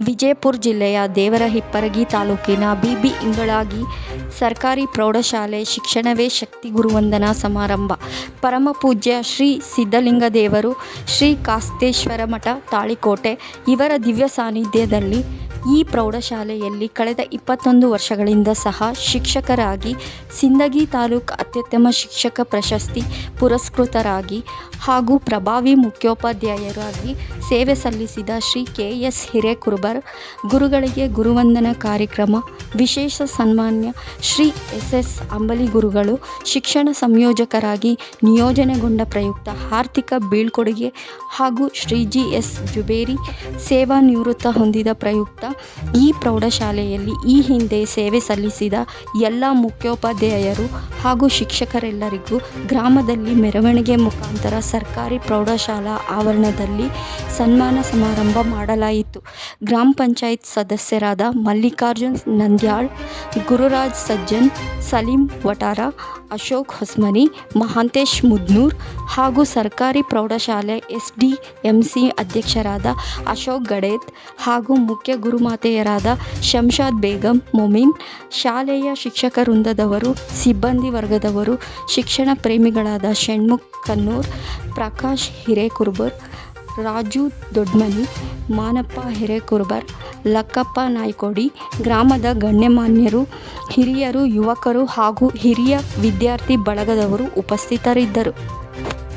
ವಿಜಯಪುರ ಜಿಲ್ಲೆಯ ದೇವರಹಿಪ್ಪರಗಿ ತಾಲೂಕಿನ B B Ingalagi ಸರ್ಕಾರಿ ಪ್ರೌಢಶಾಲೆ ಶಿಕ್ಷಣವೇ ಶಕ್ತಿ ಗುರುವಂದನಾ ಸಮಾರಂಭ. ಪರಮಪೂಜ್ಯ ಶ್ರೀ ಸಿದ್ಧಲಿಂಗದೇವರು ಶ್ರೀ ಕಾಸ್ತೇಶ್ವರ ಮಠ ತಾಳಿಕೋಟೆ ಇವರ ದಿವ್ಯ ಸಾನ್ನಿಧ್ಯದಲ್ಲಿ ಈ ಪ್ರೌಢಶಾಲೆಯಲ್ಲಿ ಕಳೆದ ಇಪ್ಪತ್ತೊಂದು ವರ್ಷಗಳಿಂದ ಸಹ ಶಿಕ್ಷಕರಾಗಿ ಸಿಂದಗಿ ತಾಲೂಕು ಅತ್ಯುತ್ತಮ ಶಿಕ್ಷಕ ಪ್ರಶಸ್ತಿ ಪುರಸ್ಕೃತರಾಗಿ ಹಾಗೂ ಪ್ರಭಾವಿ ಮುಖ್ಯೋಪಾಧ್ಯಾಯರಾಗಿ ಸೇವೆ ಸಲ್ಲಿಸಿದ ಶ್ರೀ ಕೆ ಎಸ್ ಹಿರೇಕುರುಬರ್, ಗುರುಗಳಿಗೆ ಗುರುವಂದನ ಕಾರ್ಯಕ್ರಮ, ವಿಶೇಷ ಸನ್ಮಾನ್ಯ ಶ್ರೀ ಎಸ್ ಎಸ್ ಅಂಬಲಿ ಗುರುಗಳು, ಶಿಕ್ಷಣ ಸಂಯೋಜಕರಾಗಿ ನಿಯೋಜನೆಗೊಂಡ ಪ್ರಯುಕ್ತ ಆರ್ಥಿಕ ಬೀಳ್ಕೊಡುಗೆ ಹಾಗೂ ಶ್ರೀ ಜಿ ಎಸ್ ಜುಬೇರಿ ಸೇವಾ ನಿವೃತ್ತ ಹೊಂದಿದ ಪ್ರಯುಕ್ತ ಈ ಪ್ರೌಢಶಾಲೆಯಲ್ಲಿ ಈ ಹಿಂದೆ ಸೇವೆ ಸಲ್ಲಿಸಿದ ಎಲ್ಲ ಮುಖ್ಯೋಪಾಧ್ಯಾಯರು ಹಾಗೂ ಶಿಕ್ಷಕರೆಲ್ಲರಿಗೂ ಗ್ರಾಮದಲ್ಲಿ ಮೆರವಣಿಗೆ ಮುಖಾಂತರ ಸರ್ಕಾರಿ ಪ್ರೌಢಶಾಲಾ ಆವರಣದಲ್ಲಿ ಸನ್ಮಾನ ಸಮಾರಂಭ ಮಾಡಲಾಯಿತು. ಗ್ರಾಮ ಪಂಚಾಯತ್ ಸದಸ್ಯರಾದ ಮಲ್ಲಿಕಾರ್ಜುನ್ ನಂದ್ಯಾಳ್, ಗುರುರಾಜ್ ಸಜ್ಜನ್, ಸಲೀಂ ವಟಾರ, ಅಶೋಕ್ ಹೊಸ್ಮನಿ, ಮಹಾಂತೇಶ್ ಮುದ್ನೂರ್ ಹಾಗೂ ಸರ್ಕಾರಿ ಪ್ರೌಢಶಾಲೆ ಎಸ್ ಡಿ ಎಂ ಸಿ ಅಧ್ಯಕ್ಷರಾದ ಅಶೋಕ್ ಗಡೇತ್ ಹಾಗೂ ಮುಖ್ಯ ಗುರುಮಾತೆಯರಾದ ಶಂಷಾದ್ ಬೇಗಂ, ಮೊಮಿನ್, ಶಾಲೆಯ ಶಿಕ್ಷಕ ವೃಂದದವರು, ಸಿಬ್ಬಂದಿ ವರ್ಗದವರು, ಶಿಕ್ಷಣ ಪ್ರೇಮಿಗಳಾದ ಷಣ್ಮುಖ್ ಕನ್ನೂರ್, ಪ್ರಕಾಶ್ ಹಿರೇಕುರ್ಬರ್, ರಾಜು ದೊಡ್ಮನಿ, ಮಾನಪ್ಪ ಹಿರೇಕುರ್ಬರ್, ಲಕ್ಕಪ್ಪ ನಾಯ್ಕೋಡಿ, ಗ್ರಾಮದ ಗಣ್ಯಮಾನ್ಯರು, ಹಿರಿಯರು, ಯುವಕರು ಹಾಗೂ ಹಿರಿಯ ವಿದ್ಯಾರ್ಥಿ ಬಳಗದವರು ಉಪಸ್ಥಿತರಿದ್ದರು.